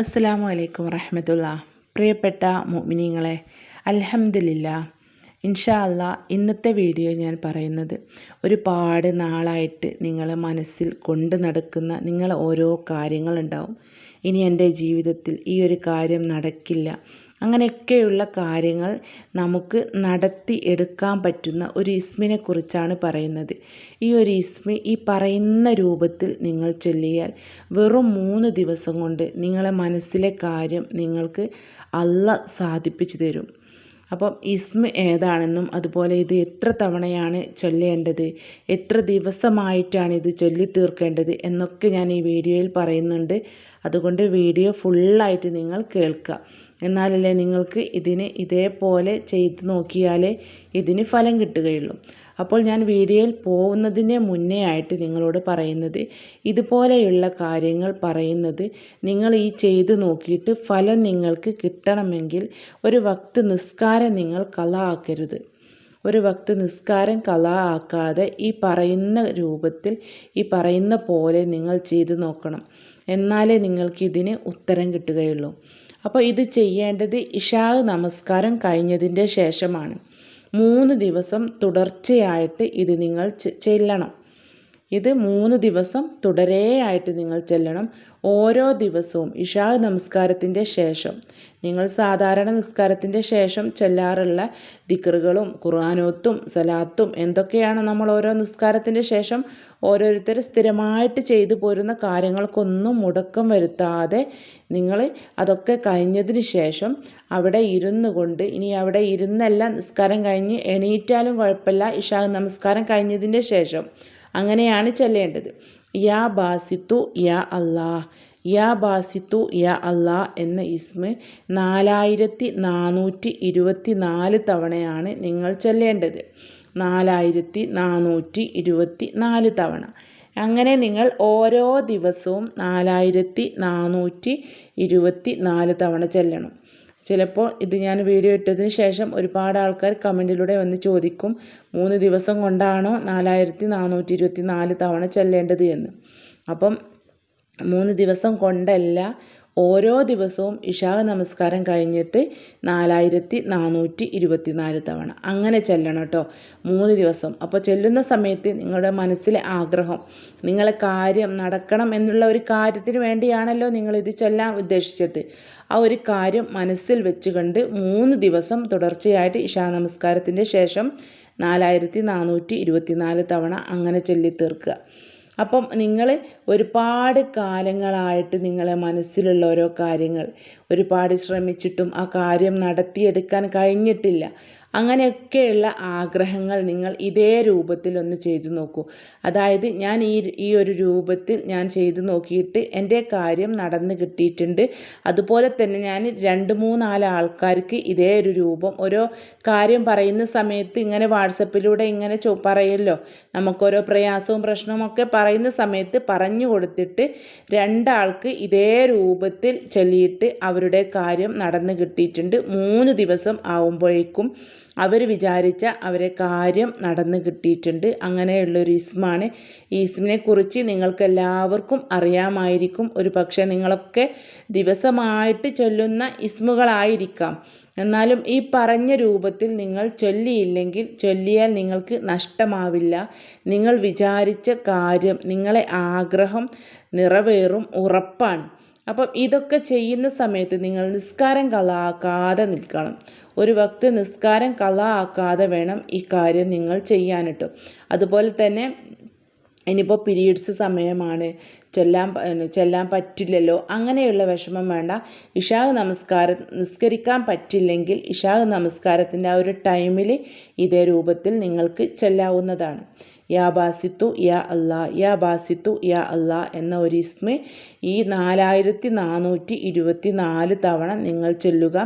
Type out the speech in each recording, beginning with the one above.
അസ്സലാമു അലൈക്കും വറഹമത്തുള്ള. പ്രിയപ്പെട്ട മുഅ്മിനീങ്ങളെ അൽഹംദുലില്ല. ഇൻഷാ അല്ല ഇന്നത്തെ വീഡിയോ ഞാൻ പറയുന്നത് ഒരുപാട് നാളായിട്ട് നിങ്ങൾ മനസ്സിൽ കൊണ്ട് നടക്കുന്ന നിങ്ങൾ ഓരോ കാര്യങ്ങളുണ്ടാവും. ഇനി എന്റെ ജീവിതത്തിൽ ഈ ഒരു കാര്യം നടക്കില്ല. അങ്ങനെയൊക്കെയുള്ള കാര്യങ്ങൾ നമുക്ക് നടത്തി എടുക്കാൻ പറ്റുന്ന ഒരു ഇസ്മിനെ കുറിച്ചാണ് പറയുന്നത്. ഈ ഒരു ഇസ്മി ഈ പറയുന്ന രൂപത്തിൽ നിങ്ങൾ ചൊല്ലിയാൽ വെറും മൂന്ന് ദിവസം കൊണ്ട് നിങ്ങളെ മനസ്സിലെ കാര്യം നിങ്ങൾക്ക് അല്ല സാധിപ്പിച്ചു തരും. അപ്പം ഇസ്മ ഏതാണെന്നും അതുപോലെ ഇത് എത്ര തവണയാണ് ചൊല്ലേണ്ടത് എത്ര ദിവസമായിട്ടാണ് ഇത് ചൊല്ലി തീർക്കേണ്ടത് എന്നൊക്കെ ഞാൻ ഈ വീഡിയോയിൽ പറയുന്നുണ്ട്. അതുകൊണ്ട് വീഡിയോ ഫുള്ളായിട്ട് നിങ്ങൾ കേൾക്കുക. എന്നാലല്ലേ നിങ്ങൾക്ക് ഇതിന് ഇതേപോലെ ചെയ്ത് നോക്കിയാലേ ഇതിന് ഫലം കിട്ടുകയുള്ളൂ. അപ്പോൾ ഞാൻ വീഡിയോയിൽ പോകുന്നതിന് മുന്നേ ആയിട്ട് നിങ്ങളോട് പറയുന്നത് ഇതുപോലെയുള്ള കാര്യങ്ങൾ പറയുന്നത് നിങ്ങൾ ഈ ചെയ്ത് നോക്കിയിട്ട് ഫലം നിങ്ങൾക്ക് കിട്ടണമെങ്കിൽ ഒരു വക്ത് നിസ്കാരം നിങ്ങൾ കല ആക്കരുത് ഒരു വക്ത് നിസ്കാരം കല ആക്കാതെ ഈ പറയുന്ന രൂപത്തിൽ ഈ പറയുന്ന പോലെ നിങ്ങൾ ചെയ്ത് നോക്കണം. എന്നാലേ നിങ്ങൾക്കിതിന് ഉത്തരം കിട്ടുകയുള്ളൂ. അപ്പോൾ ഇത് ചെയ്യേണ്ടത് ഇഷാഹ് നമസ്കാരം കഴിഞ്ഞതിന്റെ ശേഷമാണ്. മൂന്ന് ദിവസം തുടർച്ചയായിട്ട് ഇത് നിങ്ങൾ ചെല്ലണം. ഇത് മൂന്ന് ദിവസം തുടരെയായിട്ട് നിങ്ങൾ ചെല്ലണം. ഓരോ ദിവസവും ഇഷാ നമസ്കാരത്തിന്റെ ശേഷം നിങ്ങൾ സാധാരണ നിസ്കാരത്തിന്റെ ശേഷം ചെല്ലാറുള്ള ദിക്കറുകളും ഖുർആാനോത്തും സലാത്തും എന്തൊക്കെയാണ് നമ്മൾ ഓരോ നിസ്കാരത്തിന്റെ ശേഷം ഓരോരുത്തർ സ്ഥിരമായിട്ട് ചെയ്തു പോരുന്ന കാര്യങ്ങൾക്കൊന്നും മുടക്കം വരുത്താതെ നിങ്ങൾ അതൊക്കെ കഴിഞ്ഞതിന് ശേഷം അവിടെ ഇരുന്നു കൊണ്ട് ഇനി അവിടെ ഇരുന്നല്ല നിസ്കാരം കഴിഞ്ഞ് എണീറ്റാലും കുഴപ്പമില്ല ഇഷാ നമസ്കാരം കഴിഞ്ഞതിന്റെ ശേഷം അങ്ങനെയാണ് ചൊല്ലേണ്ടത്. യാ ബാസിത്തു യാ അള്ളാഹ് യാ ബാസിത്തു യാ അള്ളാ എന്ന ഇസ്മ നാലായിരത്തി നാനൂറ്റി ഇരുപത്തി നാല് തവണയാണ് നിങ്ങൾ ചൊല്ലേണ്ടത്. നാലായിരത്തി നാനൂറ്റി ഇരുപത്തി നാല് തവണ. അങ്ങനെ നിങ്ങൾ ഓരോ ദിവസവും നാലായിരത്തി നാനൂറ്റി ഇരുപത്തി നാല് തവണ ചെല്ലണം. ചിലപ്പോൾ ഇത് ഞാൻ വീഡിയോ ഇട്ടതിന് ശേഷം ഒരുപാട് ആൾക്കാർ കമന്റിലൂടെ വന്ന് ചോദിക്കും മൂന്ന് ദിവസം കൊണ്ടാണോ നാലായിരത്തി നാനൂറ്റി ഇരുപത്തി നാല് തവണ ചെല്ലേണ്ടത് എന്ന്? അപ്പം മൂന്ന് ദിവസം കൊണ്ടല്ല ഓരോ ദിവസവും ഇഷാ നമസ്കാരം കഴിഞ്ഞിട്ട് നാലായിരത്തി നാനൂറ്റി ഇരുപത്തി നാല് തവണ. അങ്ങനെ ചെല്ലണം കേട്ടോ. മൂന്ന് ദിവസം. അപ്പോൾ ചെല്ലുന്ന സമയത്ത് നിങ്ങളുടെ മനസ്സിലെ ആഗ്രഹം നിങ്ങളെ കാര്യം നടക്കണം എന്നുള്ള ഒരു കാര്യത്തിന് വേണ്ടിയാണല്ലോ നിങ്ങളിത് ചെല്ലാൻ ഉദ്ദേശിച്ചത്. ആ ഒരു കാര്യം മനസ്സിൽ വെച്ചുകൊണ്ട് മൂന്ന് ദിവസം തുടർച്ചയായിട്ട് ഇഷാ നമസ്കാരത്തിന്റെ ശേഷം നാലായിരത്തി നാനൂറ്റി ഇരുപത്തി നാല് തവണ അങ്ങനെ ചൊല്ലി തീർക്കുക അപ്പം നിങ്ങൾ ഒരുപാട് കാലങ്ങളായിട്ട് നിങ്ങളെ മനസ്സിലുള്ള ഓരോ കാര്യങ്ങൾ ഒരുപാട് ശ്രമിച്ചിട്ടും ആ കാര്യം നടത്തിയെടുക്കാൻ കഴിഞ്ഞിട്ടില്ല. അങ്ങനെയൊക്കെയുള്ള ആഗ്രഹങ്ങൾ നിങ്ങൾ ഇതേ രൂപത്തിൽ ഒന്ന് ചെയ്തു നോക്കൂ. അതായത് ഞാൻ ഈ ഈ ഒരു രൂപത്തിൽ ഞാൻ ചെയ്തു നോക്കിയിട്ട് എന്റെ കാര്യം നടന്ന് കിട്ടിയിട്ടുണ്ട്. അതുപോലെ തന്നെ ഞാൻ രണ്ട് മൂന്നാൽ ആൾക്കാർക്ക് ഇതേ ഒരു രൂപം ഓരോ കാര്യം പറയുന്ന സമയത്ത് ഇങ്ങനെ വാട്സപ്പിലൂടെ ഇങ്ങനെ ചോ പറയല്ലോ. നമുക്കോരോ പ്രയാസവും പ്രശ്നവും ഒക്കെ പറയുന്ന സമയത്ത് പറഞ്ഞു കൊടുത്തിട്ട് രണ്ടാൾക്ക് ഇതേ രൂപത്തിൽ ചൊല്ലിയിട്ട് അവരുടെ കാര്യം നടന്ന് കിട്ടിയിട്ടുണ്ട്. മൂന്ന് ദിവസം ആവുമ്പോഴേക്കും അവർ വിചാരിച്ച അവരെ കാര്യം നടന്ന് കിട്ടിയിട്ടുണ്ട്. അങ്ങനെയുള്ളൊരു ഇസ്മാണ്. ഈ ഇസ്മിനെ കുറിച്ച് നിങ്ങൾക്ക് എല്ലാവർക്കും അറിയാമായിരിക്കും. ഒരു പക്ഷേ നിങ്ങളൊക്കെ ദിവസമായിട്ട് ചൊല്ലുന്ന ഇസ്മുകളായിരിക്കാം. എന്നാലും ഈ പറഞ്ഞ രൂപത്തിൽ നിങ്ങൾ ചൊല്ലിയില്ലെങ്കിൽ ചൊല്ലിയാൽ നിങ്ങൾക്ക് നഷ്ടമാവില്ല. നിങ്ങൾ വിചാരിച്ച കാര്യം നിങ്ങളെ ആഗ്രഹം നിറവേറും ഉറപ്പാണ്. അപ്പം ഇതൊക്കെ ചെയ്യുന്ന സമയത്ത് നിങ്ങൾ നിസ്കാരം കളാക്കാതെ നിൽക്കണം. ഒരു ഭക്ത് നിസ്കാരം കള ആക്കാതെ വേണം ഈ കാര്യം നിങ്ങൾ ചെയ്യാനിട്ട് അതുപോലെ തന്നെ ഇനിയിപ്പോൾ പീരീഡ്സ് സമയമാണ്. ചെല്ലാൻ ചെല്ലാൻ പറ്റില്ലല്ലോ. അങ്ങനെയുള്ള വിഷമം വേണ്ട. ഇഷാഹ് നമസ്കാരം നിസ്കരിക്കാൻ പറ്റില്ലെങ്കിൽ ഇഷാഹ് നമസ്കാരത്തിന്റെ ആ ഒരു ടൈമിൽ ഇതേ രൂപത്തിൽ നിങ്ങൾക്ക് ചെല്ലാവുന്നതാണ്. യാ ബാസിത്തു യാ അല്ലാ യാ ബാസിത്തു യാ അല്ലാ എന്ന ഒരു ഇസ്മ ഈ നാലായിരത്തി നാനൂറ്റി ഇരുപത്തി നാല് തവണ നിങ്ങൾ ചൊല്ലുക.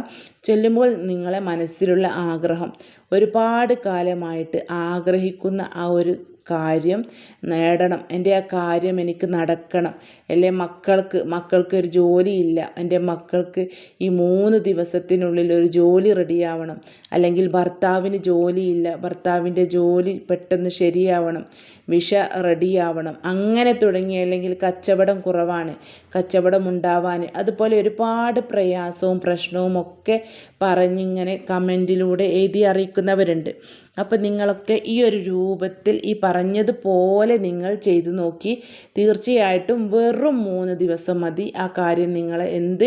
ചൊല്ലുമ്പോൾ നിങ്ങളെ മനസ്സിലുള്ള ആഗ്രഹം. ഒരുപാട് കാലമായിട്ട് ആഗ്രഹിക്കുന്ന ആ ഒരു കാര്യം നേടണം. എന്റെ ആ കാര്യം എനിക്ക് നടക്കണം. അല്ലെ? മക്കൾക്ക് മക്കൾക്ക് ഒരു ജോലിയില്ല. എന്റെ മക്കൾക്ക് ഈ മൂന്ന് ദിവസത്തിനുള്ളിൽ ഒരു ജോലി റെഡിയാവണം അല്ലെങ്കിൽ ഭർത്താവിന് ജോലിയില്ല. ഭർത്താവിന്റെ ജോലി പെട്ടെന്ന് ശരിയാവണം. വിഷ റെഡിയാവണം അങ്ങനെ തുടങ്ങി അല്ലെങ്കിൽ കച്ചവടം കുറവാണ്. കച്ചവടം ഉണ്ടാവാൻ അതുപോലെ ഒരുപാട് പ്രയാസവും പ്രശ്നവും ഒക്കെ പറഞ്ഞിങ്ങനെ കമന്റിലൂടെ എഴുതി അറിയിക്കുന്നവരുണ്ട്. അപ്പോൾ നിങ്ങളൊക്കെ ഈ ഒരു രൂപത്തിൽ ഈ പറഞ്ഞതുപോലെ നിങ്ങൾ ചെയ്തു നോക്കി. തീർച്ചയായിട്ടും വെറും മൂന്ന് ദിവസം മതി. ആ കാര്യം നിങ്ങൾ എന്ത്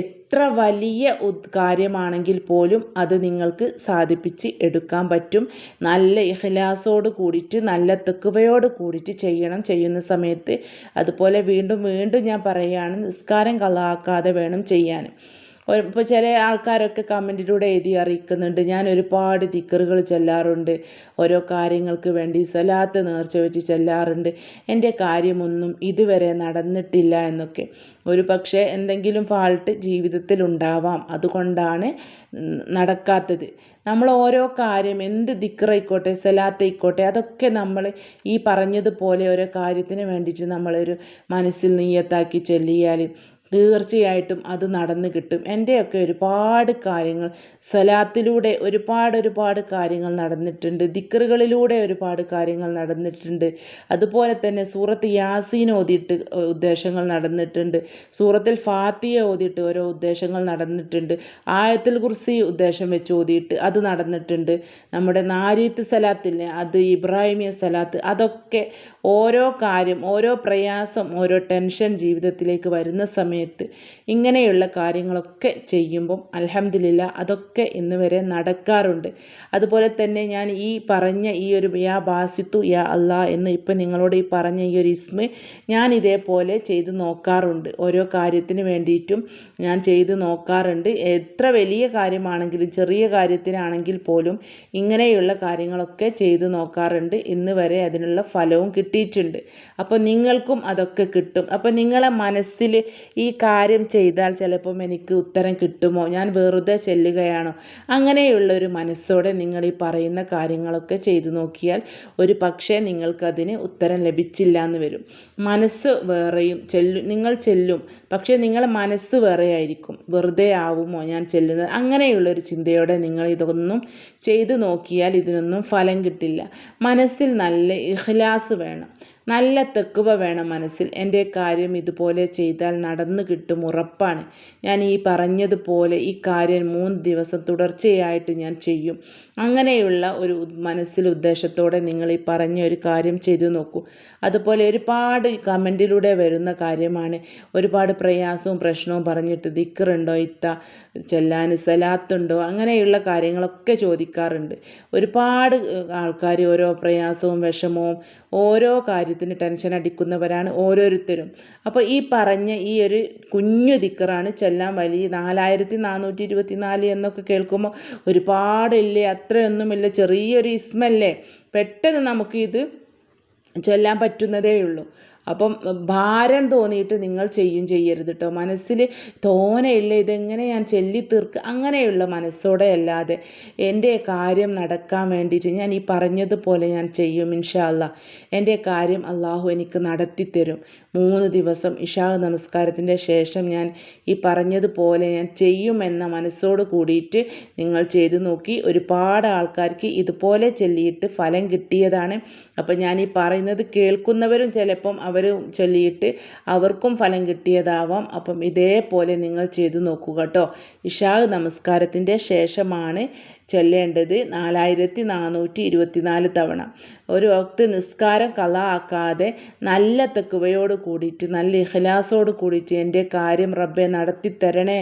എത്ര വലിയ കാര്യമാണെങ്കിൽ പോലും അത് നിങ്ങൾക്ക് സാധിപ്പിച്ച് എടുക്കാൻ പറ്റും. നല്ല ഇഹ്ലാസോട് കൂടിയിട്ട് നല്ല തെക്കുവയോട് കൂടിയിട്ട് ചെയ്യണം. ചെയ്യുന്ന സമയത്ത് അതുപോലെ വീണ്ടും വീണ്ടും ഞാൻ പറയുകയാണ് നിസ്കാരം കളാക്കാതെ വേണം ചെയ്യാൻ. ഇപ്പോൾ ചില ആൾക്കാരൊക്കെ കമന്റിലൂടെ എഴുതി അറിയിക്കുന്നുണ്ട്. ഞാൻ ഒരുപാട് ദിക്കറുകൾ ചെല്ലാറുണ്ട്. ഓരോ കാര്യങ്ങൾക്ക് വേണ്ടി സ്വലാത്ത് നേർച്ച വെച്ച് ചെല്ലാറുണ്ട്. എന്റെ കാര്യമൊന്നും ഇതുവരെ നടന്നിട്ടില്ല എന്നൊക്കെ. ഒരു പക്ഷേ എന്തെങ്കിലും ഫാൾട്ട് ജീവിതത്തിൽ ഉണ്ടാവാം. അതുകൊണ്ടാണ് നടക്കാത്തത്. നമ്മൾ ഓരോ കാര്യം എന്ത് ദിക്കറായിക്കോട്ടെ സലാത്തായിക്കോട്ടെ അതൊക്കെ നമ്മൾ ഈ പറഞ്ഞതുപോലെ ഓരോ കാര്യത്തിന് വേണ്ടിയിട്ട് നമ്മളൊരു മനസ്സിൽ നീയത്താക്കി ചൊല്ലിയാൽ തീർച്ചയായിട്ടും അത് നടന്നു കിട്ടും. എന്റെയൊക്കെ ഒരുപാട് കാര്യങ്ങൾ സ്വലാത്തിലൂടെ ഒരുപാട് ഒരുപാട് കാര്യങ്ങൾ നടന്നിട്ടുണ്ട്. ദിക്കറുകളിലൂടെ ഒരുപാട് കാര്യങ്ങൾ നടന്നിട്ടുണ്ട്. അതുപോലെ തന്നെ സൂറത്ത് യാസീൻ ഓതിയിട്ട് ഉദ്ദേശങ്ങൾ നടന്നിട്ടുണ്ട്. സൂറത്തിൽ ഫാത്തിയ ഓതിയിട്ട് ഓരോ ഉദ്ദേശങ്ങൾ നടന്നിട്ടുണ്ട്. ആയത്തിൽ കുർസി ഉദ്ദേശം വെച്ച് ഓതിയിട്ട് അത് നടന്നിട്ടുണ്ട്. നമ്മുടെ നാരീത്ത് സലാത്തില്ലേ അത് ഇബ്രാഹിമിയ സലാത്ത് അതൊക്കെ ഓരോ കാര്യം ഓരോ പ്രയാസം ഓരോ ടെൻഷൻ ജീവിതത്തിലേക്ക് വരുന്ന സമയത്ത് ഇങ്ങനെയുള്ള കാര്യങ്ങളൊക്കെ ചെയ്യുമ്പം അലഹമില്ല അതൊക്കെ ഇന്ന് വരെ നടക്കാറുണ്ട്. അതുപോലെ തന്നെ ഞാൻ ഈ പറഞ്ഞ ഈ ഒരു യാ ബാസിത്തു യാ അല്ലാ എന്ന് ഇപ്പം നിങ്ങളോട് ഈ പറഞ്ഞ ഈ ഒരു ഇസ്മ ഞാൻ ഇതേപോലെ ചെയ്ത് നോക്കാറുണ്ട്. ഓരോ കാര്യത്തിന് വേണ്ടിയിട്ടും ഞാൻ ചെയ്ത് നോക്കാറുണ്ട്. എത്ര വലിയ കാര്യമാണെങ്കിലും ചെറിയ കാര്യത്തിനാണെങ്കിൽ പോലും ഇങ്ങനെയുള്ള കാര്യങ്ങളൊക്കെ ചെയ്ത് നോക്കാറുണ്ട്. ഇന്ന് വരെ അതിനുള്ള ഫലവും കിട്ടിയിട്ടുണ്ട്. അപ്പോൾ നിങ്ങൾക്കും അതൊക്കെ കിട്ടും. അപ്പോൾ നിങ്ങളെ മനസ്സിൽ ഈ കാര്യം ചെയ്താൽ ചിലപ്പം എനിക്ക് ഉത്തരം കിട്ടുമോ? ഞാൻ വെറുതെ ചെല്ലുകയാണോ? അങ്ങനെയുള്ളൊരു മനസ്സോടെ നിങ്ങൾ ഈ പറയുന്ന കാര്യങ്ങളൊക്കെ ചെയ്തു നോക്കിയാൽ ഒരു പക്ഷേ നിങ്ങൾക്കതിന് ഉത്തരം ലഭിച്ചില്ല എന്ന് വരും. മനസ്സ് വേറെയും ചെല്ലും നിങ്ങൾ ചെല്ലും. പക്ഷേ നിങ്ങളെ മനസ്സ് വേറെ ആയിരിക്കും വെറുതെ ആവുമോ ഞാൻ ചെല്ലുന്നത്? അങ്ങനെയുള്ളൊരു ചിന്തയോടെ നിങ്ങൾ ഇതൊന്നും ചെയ്തു നോക്കിയാൽ ഇതിനൊന്നും ഫലം കിട്ടില്ല. മനസ്സിൽ നല്ല ഇഖ്ലാസ് വേണം. നല്ല തെക്കുവ വേണം മനസ്സിൽ. എന്റെ കാര്യം ഇതുപോലെ ചെയ്താൽ നടന്നു കിട്ടും ഉറപ്പാണ്. ഞാൻ ഈ പറഞ്ഞതുപോലെ ഈ കാര്യം മൂന്ന് ദിവസം തുടർച്ചയായിട്ട് ഞാൻ ചെയ്യും. അങ്ങനെയുള്ള ഒരു മനസ്സിൽ ഉദ്ദേശത്തോടെ നിങ്ങൾ ഈ പറഞ്ഞ ഒരു കാര്യം ചെയ്തു നോക്കൂ. അതുപോലെ ഒരുപാട് കമന്റിലൂടെ വരുന്ന കാര്യമാണ്. ഒരുപാട് പ്രയാസവും പ്രശ്നവും പറഞ്ഞിട്ട് ദിക്കറുണ്ടോ ഇത്ത ചെല്ലാൻ സലാത്തുണ്ടോ അങ്ങനെയുള്ള കാര്യങ്ങളൊക്കെ ചോദിക്കാറുണ്ട്. ഒരുപാട് ആൾക്കാർ ഓരോ പ്രയാസവും വിഷമവും ഓരോ കാര്യത്തിന് ടെൻഷൻ അടിക്കുന്നവരാണ് ഓരോരുത്തരും. അപ്പോൾ ഈ പറഞ്ഞ ഈ ഒരു കുഞ്ഞു ദിക്കറാണ് ചെല്ലാൻ വലിയ നാലായിരത്തി നാനൂറ്റി ഇരുപത്തി നാല് എന്നൊക്കെ കേൾക്കുമ്പോൾ ഒരുപാടില്ലേ അത്രയൊന്നുമില്ല. ചെറിയൊരു ഇസ്മല്ലേ? പെട്ടെന്ന് നമുക്കിത് ചൊല്ലാൻ പറ്റുന്നതേ ഉള്ളൂ അപ്പം ഭാരം തോന്നിയിട്ട് നിങ്ങൾ ചെയ്യും ചെയ്യരുത് കേട്ടോ മനസ്സിൽ തോനെയില്ല ഇതെങ്ങനെ ഞാൻ ചൊല്ലി തീർക്കുക അങ്ങനെയുള്ള മനസ്സോടെ അല്ലാതെ എന്റെ കാര്യം നടക്കാൻ വേണ്ടിയിട്ട് ഞാൻ ഈ പറഞ്ഞതുപോലെ ഞാൻ ചെയ്യും ഇൻഷാല്ല എന്റെ കാര്യം അള്ളാഹു എനിക്ക് നടത്തിത്തരും. മൂന്ന് ദിവസം ഇഷാ നമസ്കാരത്തിന്റെ ശേഷം ഞാൻ ഈ പറഞ്ഞതുപോലെ ഞാൻ ചെയ്യുമെന്ന മനസ്സോട് കൂടിയിട്ട് നിങ്ങൾ ചെയ്തു നോക്കി. ഒരുപാട് ആൾക്കാർക്ക് ഇതുപോലെ ചൊല്ലിയിട്ട് ഫലം കിട്ടിയതാണ്. അപ്പം ഞാൻ ഈ പറയുന്നത് കേൾക്കുന്നവരും ചിലപ്പം അവർ ചൊല്ലിയിട്ട് അവർക്കും ഫലം കിട്ടിയതാവാം. അപ്പം ഇതേപോലെ നിങ്ങൾ ചെയ്തു നോക്കുക കേട്ടോ. ഇഷാ നമസ്കാരത്തിന്റെ ശേഷമാണ് ചൊല്ലേണ്ടത് നാലായിരത്തി നാനൂറ്റി ഇരുപത്തിനാല് തവണ. ഒരു വക്ത് നിസ്കാരം കള ആക്കാതെ നല്ല തെക്കുവയോട് കൂടിയിട്ട് നല്ല ഇഖലാസോട് കൂടിയിട്ട് എന്റെ കാര്യം റബ്ബെ നടത്തി തരണേ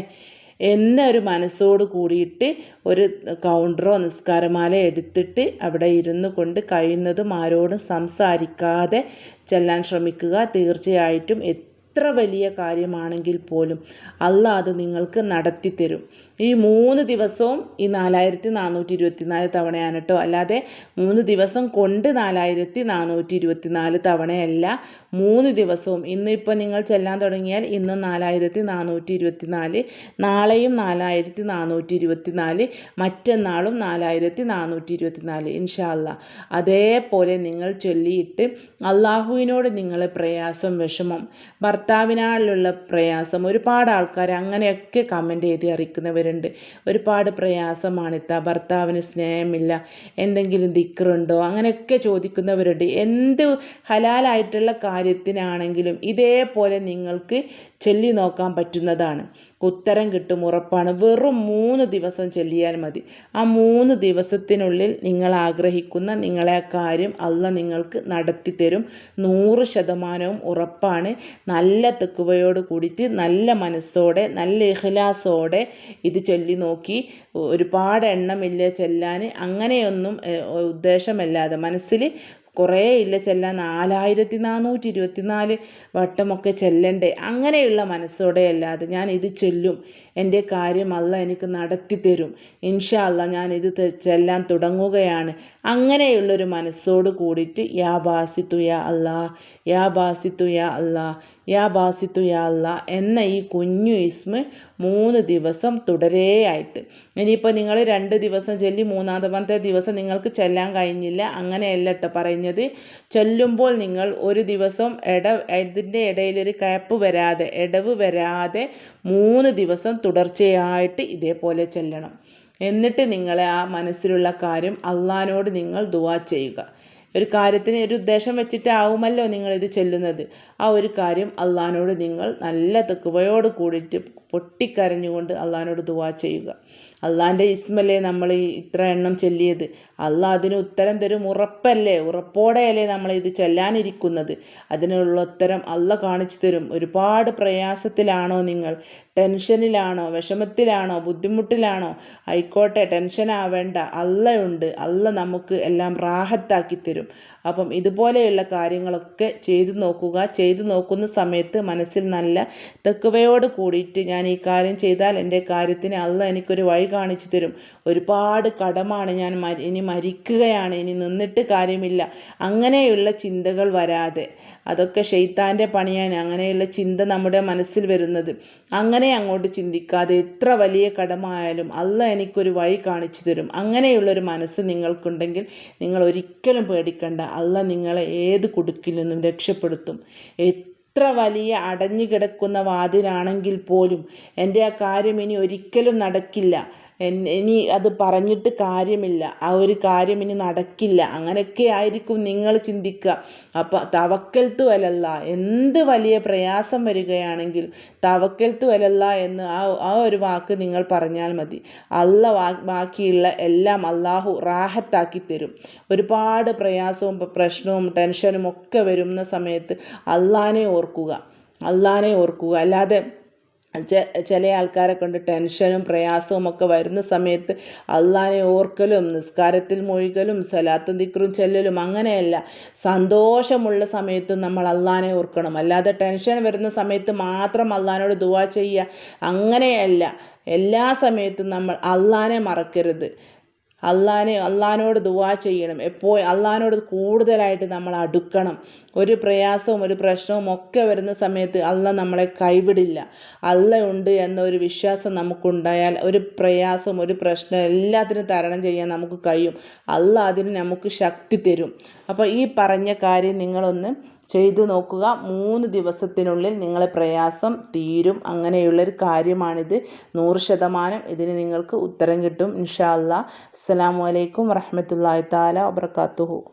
എന്നൊരു മനസ്സോട് കൂടിയിട്ട് ഒരു കൗണ്ടറോ നിസ്കാരമാല എടുത്തിട്ട് അവിടെ ഇരുന്നു കൊണ്ട് കഴിയുന്നതും ആരോടും സംസാരിക്കാതെ ചെല്ലാൻ ശ്രമിക്കുക. തീർച്ചയായിട്ടും എത്ര വലിയ കാര്യമാണെങ്കിൽ പോലും അല്ല അത് നിങ്ങൾക്ക് നടത്തി തരും ഈ മൂന്ന് ദിവസവും ഈ നാലായിരത്തി നാനൂറ്റി ഇരുപത്തി നാല് തവണയാണ് കേട്ടോ അല്ലാതെ മൂന്ന് ദിവസം കൊണ്ട് നാലായിരത്തി നാനൂറ്റി ഇരുപത്തി നാല് തവണയല്ല. മൂന്ന് ദിവസവും. ഇന്നിപ്പോൾ നിങ്ങൾ ചെല്ലാൻ തുടങ്ങിയാൽ ഇന്ന് നാലായിരത്തി നാനൂറ്റി ഇരുപത്തി നാല് നാളെയും നാലായിരത്തി നാനൂറ്റി ഇരുപത്തി നാല് മറ്റന്നാളും നാലായിരത്തി നാനൂറ്റി ഇരുപത്തി നാല് ഇൻഷാല്ല അതേപോലെ നിങ്ങൾ ചൊല്ലിയിട്ട് അള്ളാഹുവിനോട് നിങ്ങളെ പ്രയാസം വിഷമം ഭർത്താവിനാളിലുള്ള പ്രയാസം ഒരുപാട് ആൾക്കാർ അങ്ങനെയൊക്കെ കമന്റ് ചെയ്ത് അറിയിക്കുന്നവരുണ്ട് ഒരുപാട് പ്രയാസമാണിത്ത ഭർത്താവിന് സ്നേഹമില്ല. എന്തെങ്കിലും ദിക്കറുണ്ടോ അങ്ങനെയൊക്കെ ചോദിക്കുന്നവരുണ്ട്. എന്ത് ഹലാലായിട്ടുള്ള കാര്യത്തിനാണെങ്കിലും ഇതേപോലെ നിങ്ങൾക്ക് ചൊല്ലി നോക്കാൻ പറ്റുന്നതാണ്. ഉത്തരം കിട്ടും ഉറപ്പാണ്. വെറും മൂന്ന് ദിവസം ചൊല്ലിയാൽ മതി. ആ മൂന്ന് ദിവസത്തിനുള്ളിൽ നിങ്ങൾ ആഗ്രഹിക്കുന്ന നിങ്ങളെ കാര്യം അല്ല നിങ്ങൾക്ക് നടത്തി തരും. നൂറ് ശതമാനവും ഉറപ്പാണ്. നല്ല തെക്കുവയോട് കൂടിയിട്ട് നല്ല മനസ്സോടെ നല്ല ഇഹ്ലാസോടെ ഇത് ചൊല്ലി നോക്കി. ഒരുപാട് എണ്ണമില്ല ചെല്ലാൻ. അങ്ങനെയൊന്നും ഉദ്ദേശമല്ലാതെ മനസ്സിൽ കുറേ ഇല്ല ചെല്ലാൻ. നാലായിരത്തി നാനൂറ്റി ഇരുപത്തി നാല് വട്ടമൊക്കെ ചെല്ലണ്ടേ. അങ്ങനെയുള്ള മനസ്സോടെ അല്ലാതെ ഞാൻ ഇത് ചൊല്ലും. എന്റെ കാര്യം അല്ല എനിക്ക് നടത്തി തരും. ഇൻഷാ അല്ല ഞാൻ ഇത് ചെല്ലാൻ തുടങ്ങുകയാണ്. അങ്ങനെയുള്ളൊരു മനസ്സോട് കൂടിയിട്ട് യാ ബാസിത്തു യാ അല്ലാ യാ ബാസിത്തു യാ അല്ലാ യാ ബാസിത്തു അല്ല എന്ന ഈ കുഞ്ഞു ഇസ്മ മൂന്ന് ദിവസം തുടരെയായിട്ട് ഇനിയിപ്പോൾ നിങ്ങൾ രണ്ട് ദിവസം ചൊല്ലി മൂന്നാമത്തെ ദിവസം നിങ്ങൾക്ക് ചെല്ലാൻ കഴിഞ്ഞില്ല. അങ്ങനെയല്ല കേട്ടോ പറഞ്ഞത് ചെല്ലുമ്പോൾ നിങ്ങൾ ഒരു ദിവസം ഇട ഇതിന്റെ ഇടയിലൊരു കയപ്പ് വരാതെ ഇടവ് വരാതെ മൂന്ന് ദിവസം തുടർച്ചയായിട്ട് ഇതേപോലെ ചെല്ലണം. എന്നിട്ട് നിങ്ങളെ ആ മനസ്സിലുള്ള കാര്യം അള്ളഹാനോട് നിങ്ങൾ ദുവാ ചെയ്യുക. ഒരു കാര്യത്തിന് ഒരു ഉദ്ദേശം വെച്ചിട്ടാവുമല്ലോ നിങ്ങളിത് ചെല്ലുന്നത്. ആ ഒരു കാര്യം അള്ളഹാനോട് നിങ്ങൾ നല്ല തെക്കുവയോട് കൂടിയിട്ട് പൊട്ടിക്കരഞ്ഞുകൊണ്ട് അള്ളഹാനോട് ദുവാ ചെയ്യുക. അള്ളാന്റെ ഇസ്മല്ലേ നമ്മൾ ഇത്ര എണ്ണം ചൊല്ലിയത്. അള്ളാഹ് അതിന് ഉത്തരം തരും ഉറപ്പല്ലേ? ഉറപ്പോടെയല്ലേ നമ്മൾ ഇത് ചൊല്ലാനിരിക്കുന്നത്. അതിനുള്ള ഉത്തരം അല്ല കാണിച്ചു തരും. ഒരുപാട് പ്രയാസത്തിലാണോ നിങ്ങൾ? ടെൻഷനിലാണോ? വിഷമത്തിലാണോ? ബുദ്ധിമുട്ടിലാണോ? ആയിക്കോട്ടെ ടെൻഷനാവേണ്ട അള്ളയുണ്ട്. അല്ല നമുക്ക് എല്ലാം റാഹത്താക്കി തരും. അപ്പം ഇതുപോലെയുള്ള കാര്യങ്ങളൊക്കെ ചെയ്തു നോക്കുക. ചെയ്തു നോക്കുന്ന സമയത്ത് മനസ്സിൽ നല്ല തെക്കുവയോട് കൂടിയിട്ട് ഞാൻ ഈ കാര്യം ചെയ്താൽ എന്റെ കാര്യത്തിന് അല്ല എനിക്കൊരു വഴി കാണിച്ചു തരും. ഒരുപാട് കടമാണ് ഞാൻ ഇനി മരിക്കുകയാണ്. ഇനി നിന്നിട്ട് കാര്യമില്ല. അങ്ങനെയുള്ള ചിന്തകൾ വരാതെ. അതൊക്കെ ഷെയ്ത്താന്റെ പണിയാണ്. അങ്ങനെയുള്ള ചിന്ത നമ്മുടെ മനസ്സിൽ വരുന്നത്. അങ്ങനെ അങ്ങോട്ട് ചിന്തിക്കാതെ എത്ര വലിയ കടമായാലും അല്ല എനിക്കൊരു വഴി കാണിച്ചു തരും. അങ്ങനെയുള്ളൊരു മനസ്സ് നിങ്ങൾക്കുണ്ടെങ്കിൽ നിങ്ങൾ ഒരിക്കലും പേടിക്കണ്ട. അല്ല നിങ്ങളെ ഏത് കുടുക്കിൽ നിന്നും രക്ഷപ്പെടുത്തും. എത്ര വലിയ അടഞ്ഞു കിടക്കുന്ന വാതിലാണെങ്കിൽ പോലും എന്റെ ആ കാര്യം ഇനി ഒരിക്കലും നടക്കില്ല. ഇനി അത് പറഞ്ഞിട്ട് കാര്യമില്ല. ആ ഒരു കാര്യം ഇനി നടക്കില്ല. അങ്ങനെയൊക്കെ ആയിരിക്കും നിങ്ങൾ ചിന്തിക്കുക. അപ്പോൾ തവക്കൽത്തു അലല്ല എന്ത് വലിയ പ്രയാസം വരികയാണെങ്കിൽ തവക്കൽത്തു അലല്ല എന്ന് ആ ആ ഒരു വാക്ക് നിങ്ങൾ പറഞ്ഞാൽ മതി. അല്ല ബാക്കിയുള്ള എല്ലാം അള്ളാഹു റാഹത്താക്കി തരും. ഒരുപാട് പ്രയാസവും പ്രശ്നവും ടെൻഷനും ഒക്കെ വരുന്ന സമയത്ത് അള്ളാനെ ഓർക്കുക. അള്ളാനെ ഓർക്കുക. അല്ലാതെ ചില ആൾക്കാരെ കൊണ്ട് ടെൻഷനും പ്രയാസവും ഒക്കെ വരുന്ന സമയത്ത് അള്ളാനെ ഓർക്കലും നിസ്കാരത്തിൽ മൊഴികലും സലാത്ത് ദിക്റും ചെല്ലലും അങ്ങനെയല്ല. സന്തോഷമുള്ള സമയത്തും നമ്മൾ അള്ളാനെ ഓർക്കണം. അല്ലാതെ ടെൻഷൻ വരുന്ന സമയത്ത് മാത്രം അള്ളഹാനോട് ദുവാ ചെയ്യുക അങ്ങനെയല്ല. എല്ലാ സമയത്തും നമ്മൾ അള്ളാനെ മറക്കരുത്. അള്ളാനെ അള്ളഹാനോട് ദുവാ ചെയ്യണം. എപ്പോൾ അള്ളഹാനോട് കൂടുതലായിട്ട് നമ്മൾ അടുക്കണം. ഒരു പ്രയാസവും ഒരു പ്രശ്നവും ഒക്കെ വരുന്ന സമയത്ത് അല്ല നമ്മളെ കൈവിടില്ല. അല്ല ഉണ്ട് എന്നൊരു വിശ്വാസം നമുക്കുണ്ടായാൽ ഒരു പ്രയാസം ഒരു പ്രശ്നം എല്ലാത്തിനും തരണം ചെയ്യാൻ നമുക്ക് കഴിയും. അല്ല അതിന് നമുക്ക് ശക്തി തരും. അപ്പോൾ ഈ പറഞ്ഞ കാര്യം നിങ്ങളൊന്ന് ചെയ്തു നോക്കുക. മൂന്ന് ദിവസത്തിനുള്ളിൽ നിങ്ങളെ പ്രയാസം തീരും. അങ്ങനെയുള്ളൊരു കാര്യമാണിത്. നൂറ് ശതമാനം ഇതിന് നിങ്ങൾക്ക് ഉത്തരം കിട്ടും. ഇൻഷാ അസ്സാം വലൈക്കും വറഹമത്തല്ലാ താല വബർക്കാത്തുഹു